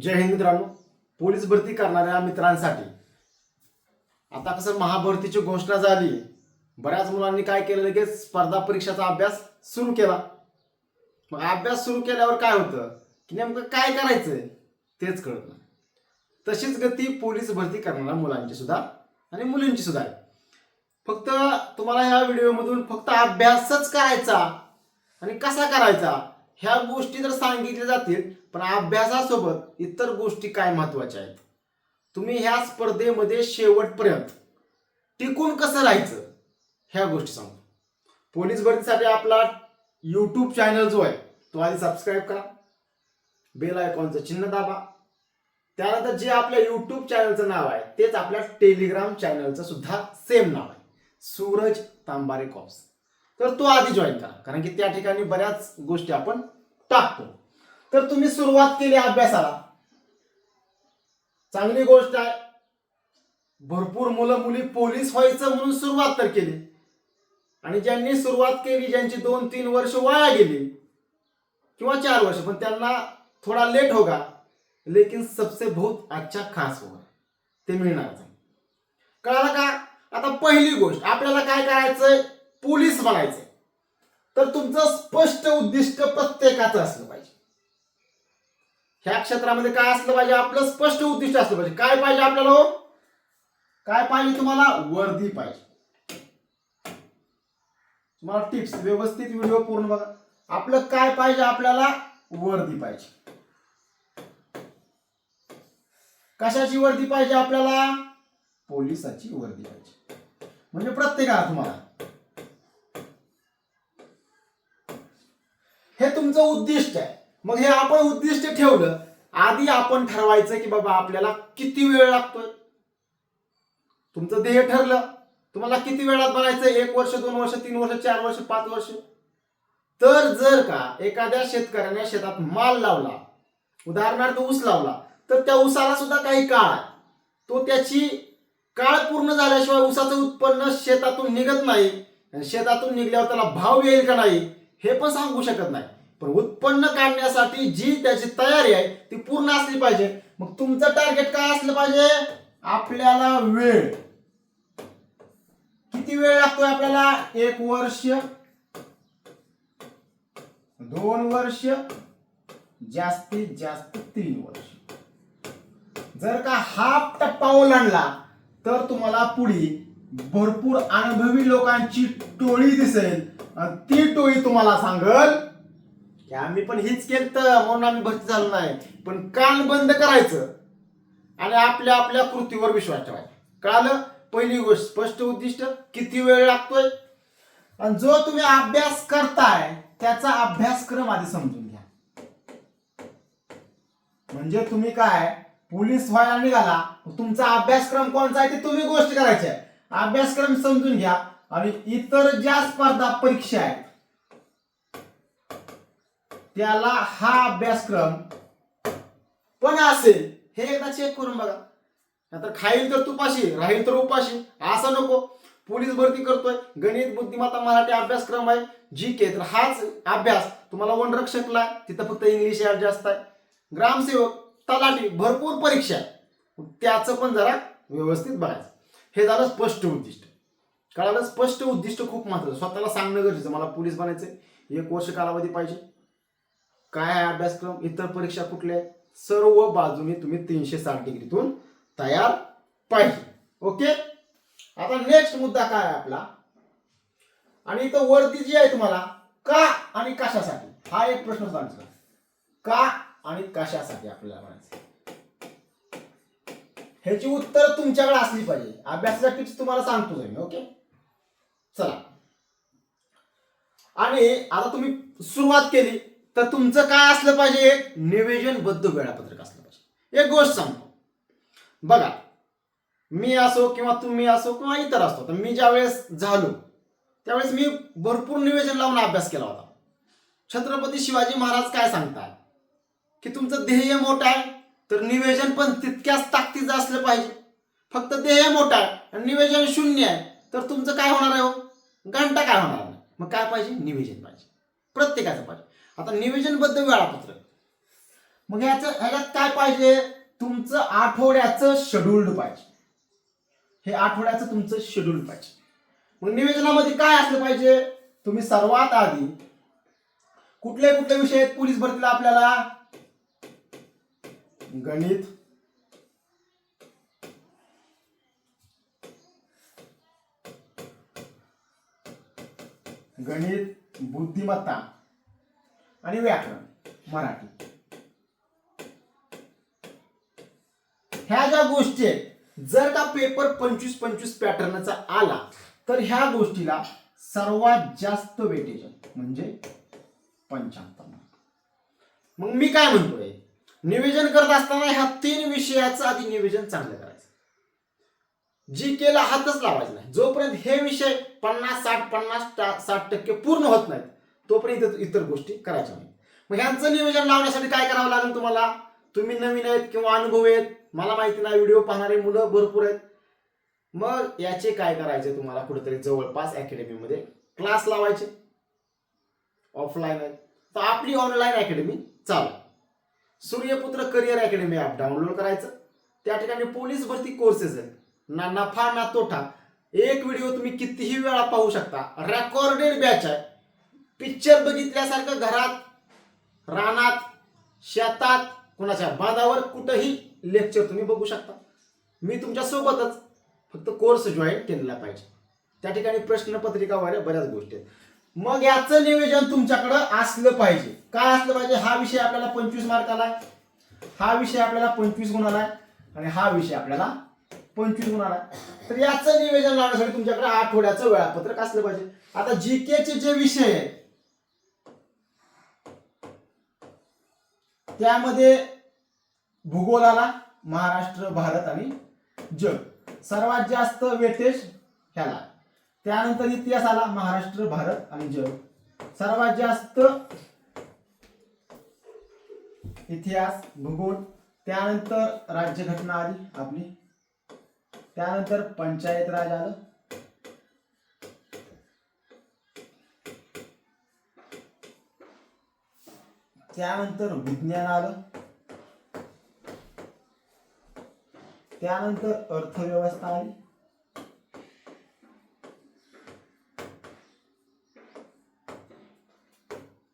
जय हिंद मित्रांनो. पोलीस भरती करणाऱ्या मित्रांसाठी. आता कसं महाभरतीची घोषणा झाली. बऱ्याच मुलांनी काय केलं लगेच? स्पर्धा परीक्षाचा अभ्यास सुरू केला. मग अभ्यास सुरू केल्यावर काय होतं? की नेमकं काय करायचंय? तेच कळत नाही. तशीच गती पोलीस भरती करणाऱ्या मुलांची सुद्धा आणि मुलींची सुद्धा आहे. फक्त तुम्हाला या व्हिडिओमधून फक्त अभ्यासच करायचा आणि कसा करायचा? ह्या गोष्टी जर सांगितल्या जातील पण अभ्यासासोबत इतर गोष्टी काय महत्त्वाच्या आहेत? तुम्ही ह्या स्पर्धेमध्ये शेवटपर्यंत टिकून कसं राहायचं? ह्या गोष्टी सांगतो. पोलीस भरतीसाठी आपला यूट्यूब चॅनल जो आहे तो आधी सबस्क्राईब करा. बेल आयकॉनचं चिन्ह दाबा. त्यानंतर जे आपल्या यूट्यूब चॅनलचं नाव आहे तेच आपल्या टेलिग्राम चॅनलचं सुद्धा सेम नाव आहे. सूरज तांबारे कॉप्स तर तो आधी जॉईन करा. कारण की त्या ठिकाणी बऱ्याच गोष्टी आपण टाकतो. तर तुम्ही सुरुवात केली अभ्यासाला. चांगली गोष्ट आहे. भरपूर मुलं मुली पोलीस व्हायचं म्हणून सुरुवात तर केली. आणि ज्यांनी सुरुवात केली ज्यांची दोन तीन वर्ष वाया गेली किंवा चार वर्ष पण त्यांना थोडा लेट होगा. लेकिन सबसे बहुत अच्छा खास होगा. ते मिळणारच आहे. कळालं का? आता पहिली गोष्ट आपल्याला काय करायचंय? पोलीस बनायचे. तर तुमचं स्पष्ट उद्दिष्ट प्रत्येकाचं असलं पाहिजे. ह्या क्षेत्रामध्ये काय असलं पाहिजे? आपलं स्पष्ट उद्दिष्ट असलं पाहिजे. काय पाहिजे आपल्याला हो? काय पाहिजे तुम्हाला? वर्दी पाहिजे. तुम्हाला टिप्स व्यवस्थित व्हिडिओ पूर्ण बघा. आपलं काय पाहिजे आपल्याला? वर्दी पाहिजे. कशाची वर्दी पाहिजे आपल्याला? पोलिसाची वर्दी पाहिजे. म्हणजे प्रत्येकाला तुम्हाला हे तुमचं उद्दिष्ट आहे. मग हे आपण उद्दिष्ट ठेवलं आधी आपण ठरवायचं की बाबा आपल्याला किती वेळ लागतोय? तुमचं ध्येय ठरलं. तुम्हाला किती वेळात बनायचं? एक वर्ष दोन वर्ष तीन वर्ष चार वर्ष पाच वर्ष? तर जर का एखाद्या शेतकऱ्याने शेतात माल लावला उदाहरणार्थ ऊस लावला तर त्या ऊसाला सुद्धा काही काळ आहे. तो त्याची काळ पूर्ण झाल्याशिवाय ऊसाचं उत्पन्न शेतातून निघत नाही. शेतातून निघल्यावर त्याला भाव येईल का नाही हे पण सांगू शकत नाही. पण उत्पन्न काढण्यासाठी जी त्याची तयारी आहे ती पूर्ण असली पाहिजे. मग तुमचं टार्गेट काय असलं पाहिजे? आपल्याला वेळ. किती वेळ लागतोय आपल्याला? एक वर्ष. दोन वर्ष. जास्तीत जास्त तीन वर्ष. जर का हा टप्पा ओलांडला तर तुम्हाला पुढे भरपूर अनुभवी लोकांची टोळी दिसेल. आणि ती टोळी तुम्हाला सांगल की आम्ही पण हेच केलं म्हणून आम्ही भरती झालो नाही. पण कान बंद करायचं. आणि आपल्या आपल्या कृतीवर विश्वास ठेवायचा. कळालं? पहिली गोष्ट स्पष्ट उद्दिष्ट किती वेळ लागतोय? आणि जो तुम्ही अभ्यास करताय त्याचा अभ्यासक्रम आधी समजून घ्या. म्हणजे तुम्ही काय पोलीस व्हायला निघाला तुमचा अभ्यासक्रम कोणता आहे ते तुम्ही गोष्ट करायची आहे. अभ्यासक्रम समजून घ्या. आणि इतर ज्या स्पर्धा परीक्षा आहेत त्याला हा अभ्यासक्रम पण असेल हे एकदा चेक करून बघा. नंतर खाईल तर तुपाशी राहील तर उपाशी. असं नको. पोलीस भरती करतोय. गणित बुद्धिमत्ता मराठी अभ्यासक्रम आहे. जी के तर हाच अभ्यास तुम्हाला वनरक्षकला तिथं फक्त इंग्लिश ॲड जास्त आहे. ग्रामसेवक तलाठी भरपूर परीक्षा. आहे त्याचं पण जरा व्यवस्थित बघायचं. हे झालं स्पष्ट उद्दिष्ट. कळालं? स्पष्ट उद्दिष्ट खूप महत्वाचं स्वतःला सांगणं गरजेचं. मला पोलीस बनायचं एक वर्ष कालावधी पाहिजे. काय आहे अभ्यासक्रम? इतर परीक्षा कुठल्या सर्व बाजूने तुम्ही तीनशे साठ डिग्रीतून तयार पाहिजे. ओके? आता नेक्स्ट मुद्दा काय आहे आपला? आणि इथं वर्दी जी आहे तुम्हाला का आणि कशासाठी? हा एक प्रश्न सांगतो. का आणि कशासाठी आपल्याला म्हणायचं ह्याची उत्तर तुमच्याकडे असली पाहिजे. अभ्यासाच्या टिप्स तुम्हाला सांगतो मी ओके? चला. आणि आता तुम्ही सुरुवात केली. तर तुमचं काय असलं पाहिजे? एक निवेदनबद्ध वेळापत्रक असलं पाहिजे. एक गोष्ट सांगतो. बघा मी असो किंवा तुम्ही असो किंवा इतर असतो तर मी ज्यावेळेस झालो त्यावेळेस मी भरपूर निवेदन लावून अभ्यास केला होता. छत्रपती शिवाजी महाराज काय सांगतात? की तुमचं ध्येय मोठं आहे तर निवेदन पण तितक्याच ताकदीचं असलं पाहिजे. फक्त ध्येय मोठं आहे आणि निवेदन शून्य आहे तर तुमचं काय होणार आहे हो? घंटा काय होणार नाही मग काय पाहिजे? निवेदन पाहिजे. प्रत्येकाचं पाहिजे. आता नियोजनबद्ध वेळापत्रक. मग ह्याचं ह्याच्यात काय पाहिजे? तुमचं आठवड्याचं शेड्युल्ड पाहिजे. हे आठवड्याचं तुमचं शेड्यूल पाहिजे. मग निवेदनामध्ये काय असलं पाहिजे? तुम्ही सर्वात आधी कुठले कुठले विषय आहेत पोलीस भरतीला आपल्याला? गणित. गणित बुद्धिमत्ता. आणि व्याकरण मराठी. ह्या ज्या गोष्टी आहेत जर का पेपर पंचवीस पंचवीस पॅटर्नचा आला तर ह्या गोष्टीला सर्वात जास्त वेटेज म्हणजे पंच्याहत्तर मग मी काय म्हणतोय? निवेदन करत असताना ह्या तीन विषयाचं आधी निवेदन चांगलं करायचं. जी केला हातच लावायचा नाही. जोपर्यंत हे विषय पन्नास साठ पन्नास साठ टक्के पूर्ण होत नाहीत तोपर्यंत इतर- इतर गोष्टी करायच्या नाही मग ह्यांचं नियोजन लावण्यासाठी काय करावं लागेल तुम्हाला? तुम्ही नवीन आहेत किंवा अनुभव आहेत? मला माहिती नाही व्हिडिओ पाहणारे मुलं भरपूर आहेत. मग याचे काय करायचे तुम्हाला कुठेतरी जवळपास अकॅडमीमध्ये क्लास लावायचे. ऑफलाईन आहेत. तर आपली ऑनलाईन अकॅडमी चालू. Suryaputra career academy app download करायचं. त्या ठिकाणी पोलीस भरती कोर्सेस आहेत. ना नफा ना तोटा. एक व्हिडिओ तुम्ही कितीही वेळा पाहू शकता. रेकॉर्डेड बॅच आहे. पिक्चर बघितल्यासारखं घरात रानात शेतात कुणाच्या बांधावर कुठंही लेक्चर तुम्ही बघू शकता. मी तुमच्या सोबतच फक्त कोर्स जॉईन केलेला पाहिजे. त्या ठिकाणी प्रश्नपत्रिका वगैरे बऱ्याच गोष्टी आहेत. मग याचं नियोजन तुमच्याकडं असलं पाहिजे. काय असलं पाहिजे? हा विषय आपल्याला पंचवीस मार्काला आहे हा विषय आपल्याला पंचवीस गुणाला आहे आणि हा विषय आपल्याला पंचवीस गुणाला आहे तर याचं नियोजन लावण्यासाठी तुमच्याकडे आठवड्याचं वेळापत्रक असलं पाहिजे. आता जी केचे जे विषय आहेत त्यामध्ये भूगोल आला महाराष्ट्र भारत आणि जग. सर्वात जास्त वेटेज ह्याला. त्यानंतर इतिहास आला महाराष्ट्र भारत आणि जग. सर्वात जास्त इतिहास भूगोल त्यानंतर राज्यघटना आली आपली. त्यानंतर पंचायत राज आलं. त्यानंतर विज्ञान आलं. त्यानंतर अर्थव्यवस्था आली.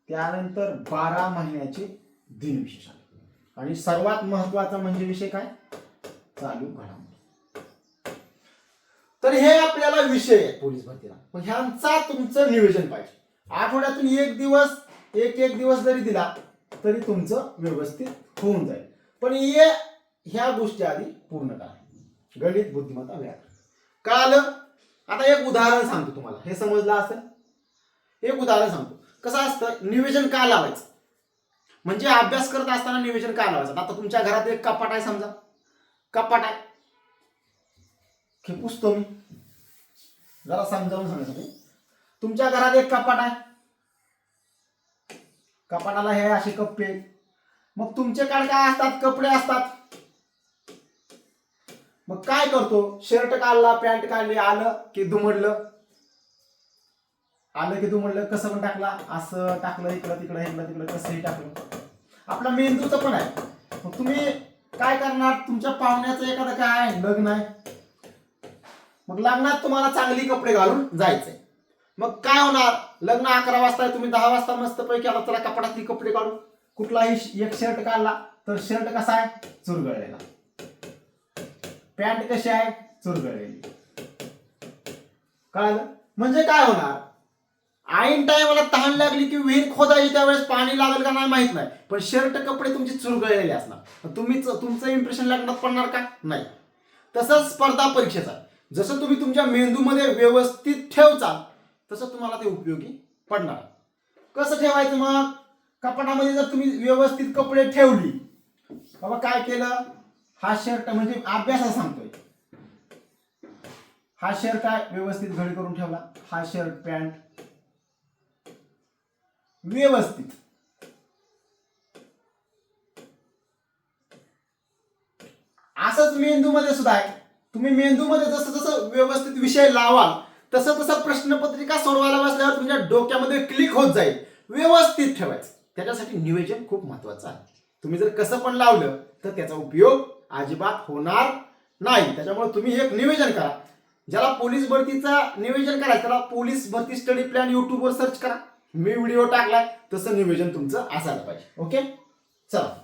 त्यानंतर बारा महिन्याचे दिनविशेष आले आणि सर्वात महत्त्वाचा म्हणजे विषय काय? चालू घडामोडी. तर हे आपल्याला विषय आहे पोलीस भरतीला. पण ह्यांचा तुमचं नियोजन पाहिजे. आठवड्यातून एक दिवस एक एक दिवस जरी दिला तरी तुमचं व्यवस्थित होऊन जाईल. पण ये ह्या गोष्टी आधी पूर्ण करा. गणित बुद्धिमत्ता व्याकरण. आलं आता एक उदाहरण सांगतो तुम्हाला. हे समजलं असेल? एक उदाहरण सांगतो. कसं असतं? नियोजन का लावायचं? म्हणजे अभ्यास करत असताना नियोजन का लावायचं? आता तुमच्या घरात एक कपाट आहे समजा. कपाट आहे. हे पुसतो मी. जरा समजावून सांगायसाठी तुमच्या घरात एक कपाट आहे. कपाटाला हे असे कप्पे. मग मग तुमच्याकडे काय असतात? कपडे असतात. मग काय करतो? शर्ट काढला पॅन्ट काढली आलं की दुमडलं? आलं की दुमडलं कसं पण टाकला? असं टाकलं इकडं तिकडं इकडं तिकडं कसंही टाकलं. आपला मेंदूचं पण आहे. मग तुम्ही काय करणार? तुमच्या पाहुण्याचं एखादं काय आहे? लग्न आहे. मग लग्नात तुम्हाला चांगली कपडे घालून जायचंय. मग काय होणार? लग्न अकरा वाजता आहे, तुम्ही दहा वाजता मस्त पैकी आला त्याला कपड्यातली कपडे काढून कुठलाही एक शर्ट काढला तर शर्ट कसा आहे? चुरगळलेला. पॅन्ट कशी आहे? चुरगळलेली. कळालं? म्हणजे काय होणार? ऐन टायमाला तहान लागली की विहीर खोदायची त्यावेळेस पाणी लागेल का नाही माहीत नाही. पण शर्ट कपडे तुमचे चुरगळलेले असणार. तुम्ही तुमचं इम्प्रेशन लग्नात पडणार का? नाही. तसंच स्पर्धा परीक्षेचा. जसं तुम्ही तुमच्या मेंदूमध्ये व्यवस्थित ठेवचाल तसं तुम्हाला ते उपयोगी पडणार. कसं ठेवायचं मग? कपाटामध्ये जर तुम्ही व्यवस्थित कपडे ठेवली बाबा काय केलं? हा शर्ट म्हणजे अभ्यासा सांगतोय. हा शर्ट काय? व्यवस्थित घडी करून ठेवला. हा शर्ट पॅन्ट व्यवस्थित. असंच मेंदूमध्ये सुद्धा आहे. तुम्ही मेंदूमध्ये जसं जसं व्यवस्थित विषय लावाल तसं तसं प्रश्नपत्रिका सोडवायला बसल्यावर तुमच्या डोक्यामध्ये क्लिक होत जाईल. व्यवस्थित ठेवायचं. त्याच्यासाठी नियोजन खूप महत्वाचं आहे. तुम्ही जर कसं पण लावलं तर त्याचा उपयोग अजिबात होणार नाही. त्याच्यामुळे तुम्ही एक नियोजन करा. ज्याला पोलीस भरतीचा नियोजन करायचं त्याला पोलीस भरती स्टडी प्लॅन युट्यूबवर सर्च करा. मी व्हिडिओ टाकलाय तसं नियोजन तुमचं असायला पाहिजे. ओके चला.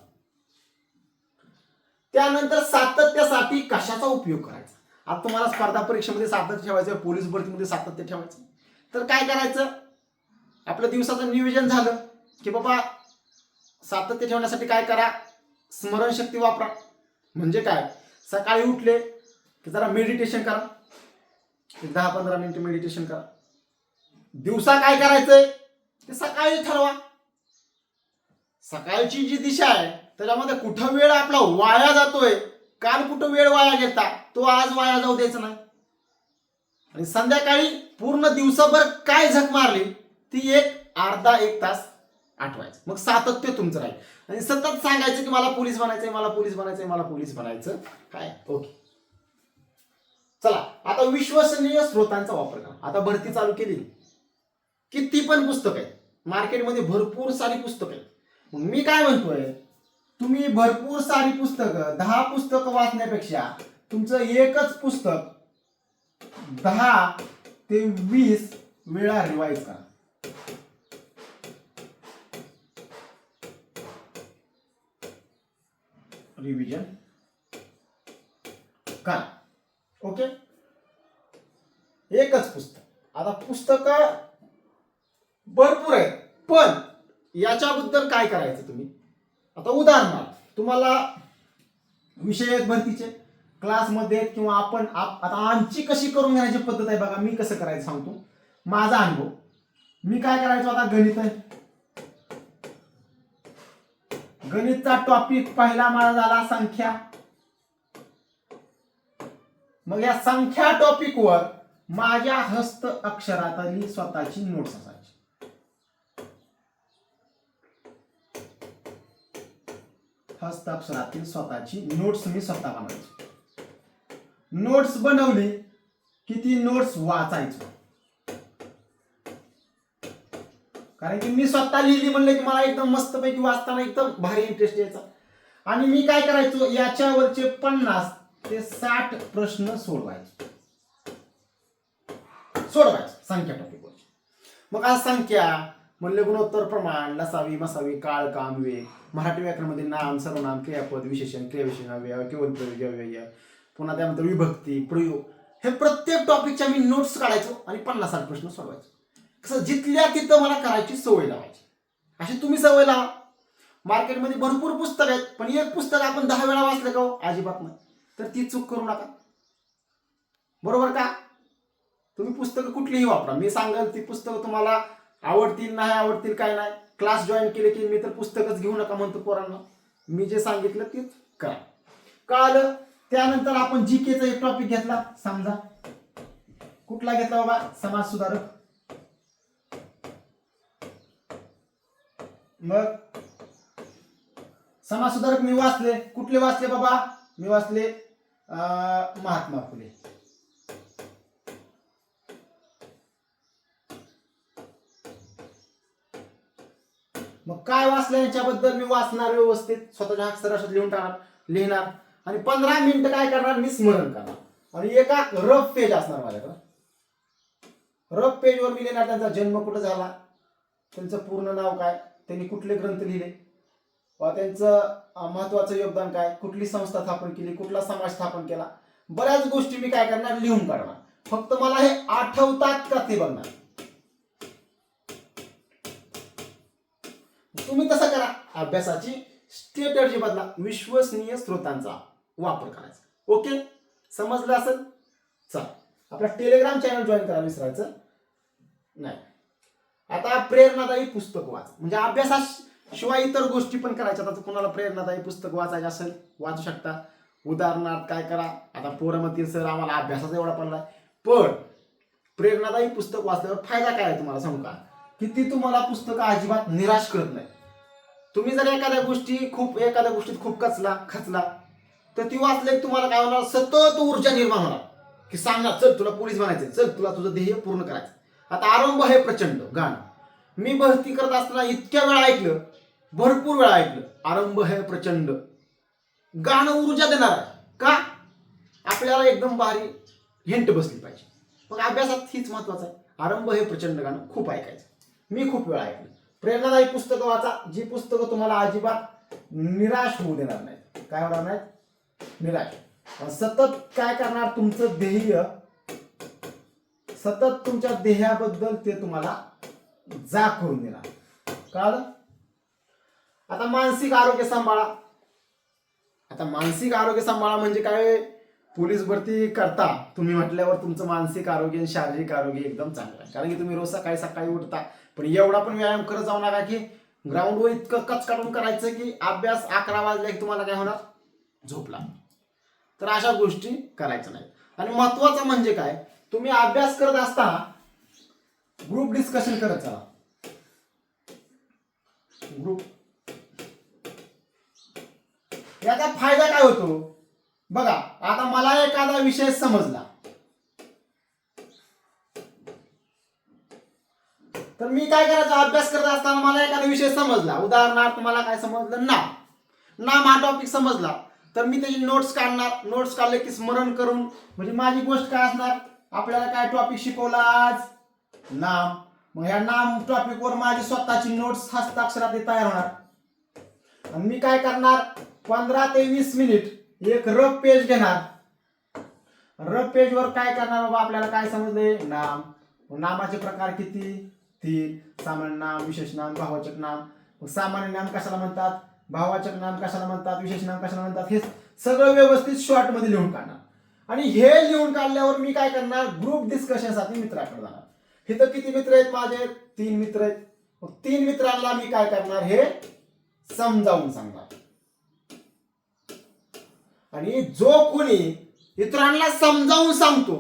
त्यानंतर सातत्यासाठी कशाचा उपयोग करायचा? आता तुम्हाला स्पर्धा परीक्षेमध्ये सातत्य ठेवायचं पोलीस भरतीमध्ये सातत्य ठेवायचं तर काय करायचं? आपलं दिवसाचं नियोजन झालं की बाबा सातत्य ठेवण्यासाठी काय करा? स्मरणशक्ती वापरा. म्हणजे काय? सकाळी उठले की जरा मेडिटेशन करा. एक दहा पंधरा मिनिटं मेडिटेशन करा. दिवसा काय करायचंय? ते सकाळी ठरवा. सकाळची जी दिशा आहे त्याच्यामध्ये कुठं वेळ आपला वाया जातोय काल कुठं वेळ वाया घेता तो आज वाया जाऊ द्यायचा नाही. आणि संध्याकाळी पूर्ण दिवसाभर काय झक मारली ती एक अर्धा एक तास आठवायचं. मग सातत्य तुमचं राहील. आणि सतत सांगायचं की मला पोलीस बनायचंय मला पोलीस बनायचंय मला पोलीस बनायचं काय? ओके. चला आता विश्वसनीय स्रोतांचा वापर करा. आता भरती चालू केली. किती पण पुस्तक आहेत. मार्केटमध्ये भरपूर सारी पुस्तक आहेत. मग मी काय म्हणतोय? तुम्ही भरपूर सारी पुस्तकं दहा पुस्तकं वाचण्यापेक्षा तुमचं एकच पुस्तक दहा ते वीस वेळा रिवाईज करा. रिव्हिजन करा. ओके एकच पुस्तक. आता पुस्तक भरपूर आहेत पण याच्याबद्दल काय करायचं तुम्ही? आता उदाहरणार्थ तुम्हाला विषय आहेत भरतीचे क्लासमध्ये किंवा आपण आप- आता आमची कशी करून घेण्याची पद्धत आहे बघा मी कसं करायचं सांगतो. माझा अनुभव. मी काय करायचो आता? गणित. आहे गणितचा टॉपिक पहिला माझा झाला संख्या. मग या संख्या टॉपिकवर माझ्या हस्त अक्षरातली स्वतःची नोट्स असायची. हस्त अक्षरातील स्वतःची नोट्स मी स्वतः बनवायची. नोट्स बनवली की ती नोट्स वाचायचो. कारण की मी स्वतः लिहिली म्हणलं की मला एकदम मस्तपैकी वाचताना एकदम भारी इंटरेस्ट यायचा. आणि मी काय करायचो याच्यावरचे पन्नास ते साठ प्रश्न सोडवायचे. सोडवायचे संख्या टॉपिकवर मग आज संख्या म्हणले गुणोत्तर प्रमाण लसावी मसावी काळ काम वेग. मराठी व्याकरणामध्ये नाम सर्वनाम क्रियापद विशेषण क्रियाविशेषण अव्यय केवळ प्रयोग पुन्हा त्यानंतर विभक्ती प्रयोग. हे प्रत्येक टॉपिकच्या मी नोट्स काढायचो आणि पन्नास साठ प्रश्न सोडवायचो. कसं जिथल्या तिथं मला करायची सवय लावायची. अशी तुम्ही सवय लावा. मार्केटमध्ये भरपूर पुस्तक आहेत पण एक पुस्तक आपण दहा वेळा वाचलं का हो? अजिबात नाही. तर ती चूक करू नका. बरोबर का? तुम्ही पुस्तकं कुठलीही वापरा. मी सांगाल ती पुस्तकं तुम्हाला आवडतील नाही आवडतील काय नाही. क्लास जॉईन केले की मी तर पुस्तकच घेऊ नका म्हणतो पोरांना. मी जे सांगितलं तेच करा. कळालं त्यानंतर आपण जी केचा एक टॉपिक घेतला समजा. कुठला घेतला बाबा? समाज सुधारक. मग? समाज सुधारक मी वाचले. कुठले वाचले बाबा? मी वाचले अं, महात्मा फुले. मग काय वाचलं याच्याबद्दल मी वाचणार व्यवस्थित? स्वतःच्या अक्षराशात लिहून टाकणार लिहिणार. आणि पंधरा मिनिटं काय करणार? मी स्मरण करणार. आणि एका रफ पेज असणार माझ्याकडं. रफ पेजवर मी लिहिणार त्यांचा जन्म कुठं झाला त्यांचं पूर्ण नाव काय त्यांनी कुठले ग्रंथ लिहिले वा त्यांचं महत्वाचं योगदान काय कुठली संस्था स्थापन केली कुठला समाज स्थापन केला बऱ्याच गोष्टी मी काय करणार? लिहून काढणार. फक्त मला हे आठवतात का ते बघणार. तुम्ही तसं करा. अभ्यासाची स्ट्रॅटर्जी बदला. विश्वसनीय स्रोतांचा. वापर करायचा. ओके? समजलं असेल? चला. आपला टेलिग्राम चॅनल जॉईन करायला विसरायचं नाही. आता प्रेरणादायी पुस्तक वाच. म्हणजे अभ्यासाशिवाय इतर गोष्टी पण करायच्या. आता कुणाला प्रेरणादायी पुस्तक वाचायचं असेल वाचू शकता. उदाहरणार्थ काय करा? आता पोरं सर आम्हाला अभ्यासाचा एवढा पडला पण प्रेरणादायी पुस्तक वाचल्यावर फायदा काय आहे तुम्हाला सांगू का? की ती तुम्हाला पुस्तकं अजिबात निराश करत नाही. तुम्ही जर एखाद्या गोष्टी खूप एखाद्या गोष्टीत खूप कचला खचला तर ती वाचले तुम्हाला काय होणार? सतत ऊर्जा निर्माण होणार. की सांगणार चल तुला पोलीस बनायचं चल तुला तुझं ध्येय पूर्ण करायचं आता आरंभ आहे प्रचंड गाणं. मी भरती करत असताना इतक्या वेळा ऐकलं भरपूर वेळा ऐकलं आरंभ आहे प्रचंड. गाणं ऊर्जा देणार आहे. का? आपल्याला एकदम भारी हिंट बसली पाहिजे. मग अभ्यासात हीच महत्वाचं आहे. आरंभ हे प्रचंड गाणं खूप ऐकायचं. मी खूप वेळा ऐकलं. प्रेरणादायी पुस्तकं वाचा. जी पुस्तकं तुम्हाला अजिबात निराश होऊ देणार नाहीत. काय होणार नाहीत? निराश सतत काय करणार तुमचं ध्येय? सतत तुमच्या ध्येयाबद्दल ते तुम्हाला जा करून देणार. कळालं? आता मानसिक आरोग्य सांभाळा. आता मानसिक आरोग्य सांभाळा म्हणजे काय? पोलीस भरती करता. तुम्ही म्हटल्यावर तुमचं मानसिक आरोग्य आणि शारीरिक आरोग्य एकदम चांगलं आहे. कारण की तुम्ही रोज सकाळी सकाळी उठता. पण एवढा पण व्यायाम करत जाऊ नका की ग्राउंडवर इतकं कच काढून करायचं की अभ्यास अकरा वाजल्या की तुम्हाला काय होणार? झोपला. तर अशा गोष्टी करायच्या नाही आणि महत्वाचं म्हणजे काय? तुम्ही अभ्यास करत असताना ग्रुप डिस्कशन करत चला ग्रुप याचा फायदा काय होतो? बघा आता मला एखादा विषय समजला. तर मी काय करायचं? अभ्यास करत असताना मला एखादा विषय समजला. उदाहरणार्थ मला काय समजलं? नाव नाम हा टॉपिक समजला. तर मी त्याची नोट्स काढणार. नोट्स काढले की स्मरण करून म्हणजे माझी गोष्ट काय असणार? आपल्याला काय टॉपिक शिकवला आज? नाम. मग ह्या नाम टॉपिकवर माझी स्वतःची नोट्स हस्ताक्षरात तयार होणार. आणि मी काय करणार? पंधरा ते वीस मिनिट एक रफ पेज घेणार. रफ पेजवर काय करणार बाबा? आपल्याला काय समजले नाम. नामाचे प्रकार किती? तीन. सामान्य नाम विशेष नाम भावचक नाम. सामान्य नाम कशाला म्हणतात? भावाचक नाम कशाला म्हणतात विशेष नाम कशाला म्हणतात हे सगळं व्यवस्थित शॉर्टमध्ये लिहून काढणार. आणि हे लिहून काढल्यावर मी काय करणार? ग्रुप डिस्कशनसाठी मित्राकडे जाणार. इथं किती मित्र आहेत माझे? तीन मित्र आहेत. मग तीन मित्रांना मी काय करणार हे समजावून सांगणार. आणि जो कोणी इतरांना समजावून सांगतो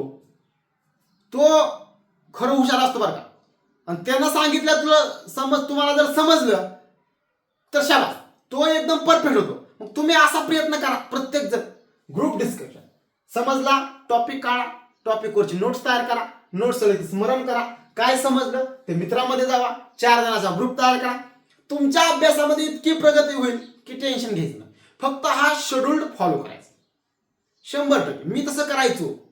तो खरं हुशार असतो बरं का. आणि त्यांना सांगितलं तुला समज तुम्हाला जर समजलं तर शाबास. तो एकदम परफेक्ट होतो. मग तुम्ही असा प्रयत्न करा प्रत्येक जण. ग्रुप डिस्कशन समजला? टॉपिक काढा. टॉपिकवरची नोट्स तयार करा. नोट्स स्मरण करा. काय समजलं? ते मित्रामध्ये जावा. चार जणांचा ग्रुप तयार करा. तुमच्या अभ्यासामध्ये इतकी प्रगती होईल की टेन्शन घ्यायचं नाही. फक्त हा शेड्यूल्ड फॉलो करायचा. शंभर टक्के. मी तसं करायचो.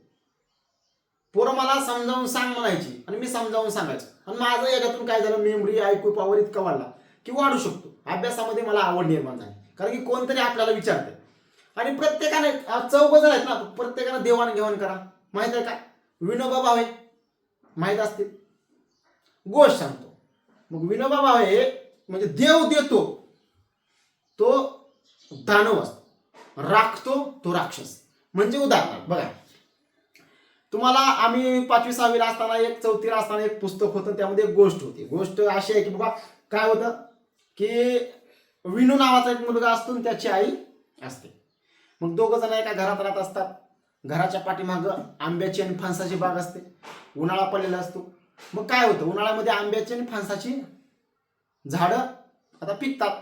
पोरं मला समजावून सांग म्हणायची. आणि मी समजावून सांगायचो. आणि माझं याच्यातून काय झालं? मेमरी ऐकू पॉवर इतका वाढला. की वाढू शकतो. अभ्यासामध्ये मला आवड निर्माण झाली. कारण की कोणतरी आपल्याला विचारतं आणि प्रत्येकाने चौघ जण आहेत ना प्रत्येकानं देवाणघेवाण करा. माहीत आहे का? विनोबा भावे माहीत असतील? गोष्ट सांगतो. मग विनोबा भावे म्हणजे देव देतो. तो दानव असतो. राखतो तो राक्षस. म्हणजे उदाहरणार्थ बघा. तुम्हाला आम्ही पाचवी सहावीला असताना एक चौथीला असताना एक पुस्तक होतं त्यामध्ये एक गोष्ट होती. गोष्ट अशी आहे की बाबा काय होतं? की विनू नावाचा एक मुलगा असतो आणि त्याची आई असते. मग दोघं जण एका घरात राहत असतात. घराच्या पाठीमागं आंब्याची आणि फणसाची बाग असते. उन्हाळा पडलेला असतो. मग काय होतं? उन्हाळ्यामध्ये आंब्याची आणि फणसाची झाडं आता पिकतात.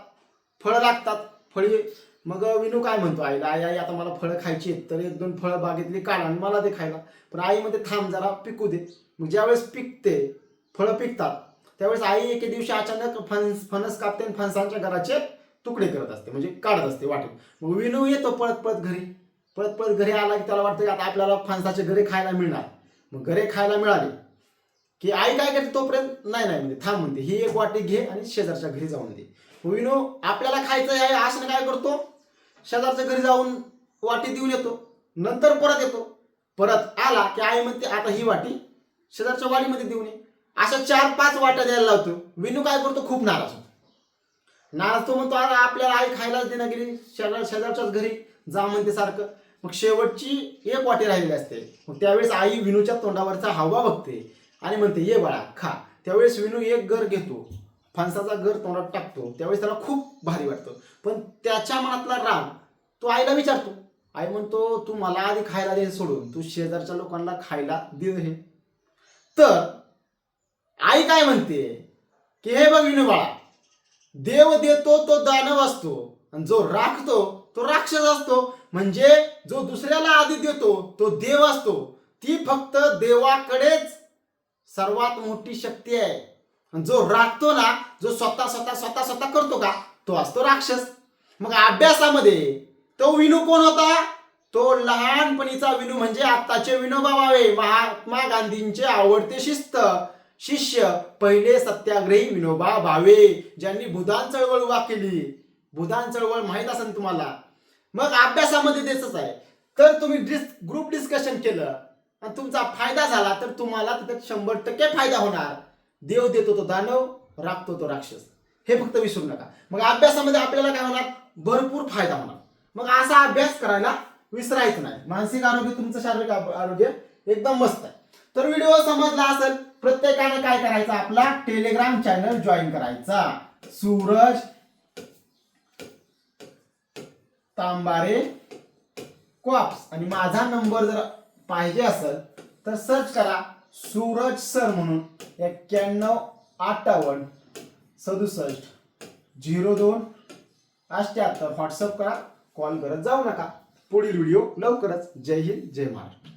फळं लागतात. फळी मग विनू काय म्हणतो? आईला आई आई आता मला फळं खायची आहेत. तर एक दोन फळं बागेतली काढा आणि मला ते खायला. पण आईमध्ये थांब जरा पिकू दे. मग ज्यावेळेस पिकते फळं पिकतात. त्यावेळेस आई एके दिवशी अचानक फणस फणस कापते आणि फणसांच्या घराचे तुकडे करत असते म्हणजे काढत असते वाटून मग विनू येतो पळत पळत घरी. पळत पळत घरी आला की त्याला वाटतं की आता आपल्याला फणसाचे घरे खायला मिळणार. मग घरे खायला मिळाले की आई काय करते तोपर्यंत नाही नाही म्हणजे थांब म्हणते ही एक वाटी घे आणि शेजारच्या घरी जाऊन दे. विनो विनू आपल्याला खायचं आहे असं काय करतो? शेजारच्या घरी जाऊन वाटी देऊन येतो. नंतर परत येतो. परत आला की आई म्हणते आता ही वाटी शेजारच्या वाडीमध्ये देऊन ये. अशा चार पाच वाट्या द्यायला लावतो. विनू काय करतो? खूप नाराज होतो. नाराज तो म्हणतो अरे आपल्याला आई खायलाच देणं गेली. शेजार शेजारच्याच घरी जा म्हणते सारखं. मग शेवटची एक वाटी राहिलेली असते. मग त्यावेळेस आई विनूच्या तोंडावरचा हवा बघते आणि म्हणते ये बाळा खा. त्यावेळेस विनू एक घर घेतो. फणसाचा घर तोंडात टाकतो. त्यावेळेस त्याला खूप भारी वाटतं. पण त्याच्या मनातला राग तो आईला विचारतो. आई म्हणतो तू मला आधी खायला दे सोडून. तू शेजारच्या लोकांना खायला दे हे. तर आई काय म्हणते? की हे बघ विनोबाळा देव देतो तो दानव असतो. आणि जो राखतो तो राक्षस असतो. म्हणजे जो दुसऱ्याला आधी देतो तो देव असतो. ती फक्त देवाकडेच सर्वात मोठी शक्ती आहे. आणि जो राखतो ना जो स्वतः स्वतः स्वतः स्वतः करतो का तो असतो राक्षस. मग अभ्यासामध्ये तो विनू कोण होता? तो लहानपणीचा विनू म्हणजे आत्ताचे विनोबा भावे महात्मा गांधींचे आवडते शिस्त. शिष्य पहिले सत्याग्रही विनोबा भावे ज्यांनी भूदान चळवळ उभा केली. भूदान चळवळ माहीत असेल तुम्हाला? मग अभ्यासामध्ये तेच आहे. तर तुम्ही डिस ग्रुप डिस्कशन केलं आणि तुमचा फायदा झाला तर तुम्हाला त्याच्यात शंभर टक्के फायदा होणार. देव देतो तो दानव राखतो तो राक्षस. हे फक्त विसरू नका. मग अभ्यासामध्ये आपल्याला काय होणार? भरपूर फायदा होणार. मग असा अभ्यास करायला विसरायचं नाही. मानसिक आरोग्य तुमचं शारीरिक आरोग्य एकदम मस्त आहे. तर व्हिडिओ समजला असेल प्रत्येकानं काय करायचं? आपला टेलिग्राम चॅनल जॉईन करायचा. सूरज तांबारे कॉप्स आणि माझा नंबर जर पाहिजे असेल तर सर्च करा सूरज सर म्हणून. एक्क्याण्णव अठ्ठावन्न सदुसष्ट झिरो दोन अष्ट्याहत्तर व्हॉट्सअप करा कॉल करत जाऊ नका. पुढील व्हिडिओ लवकरच. जय हिंद जय महाराष्ट्र.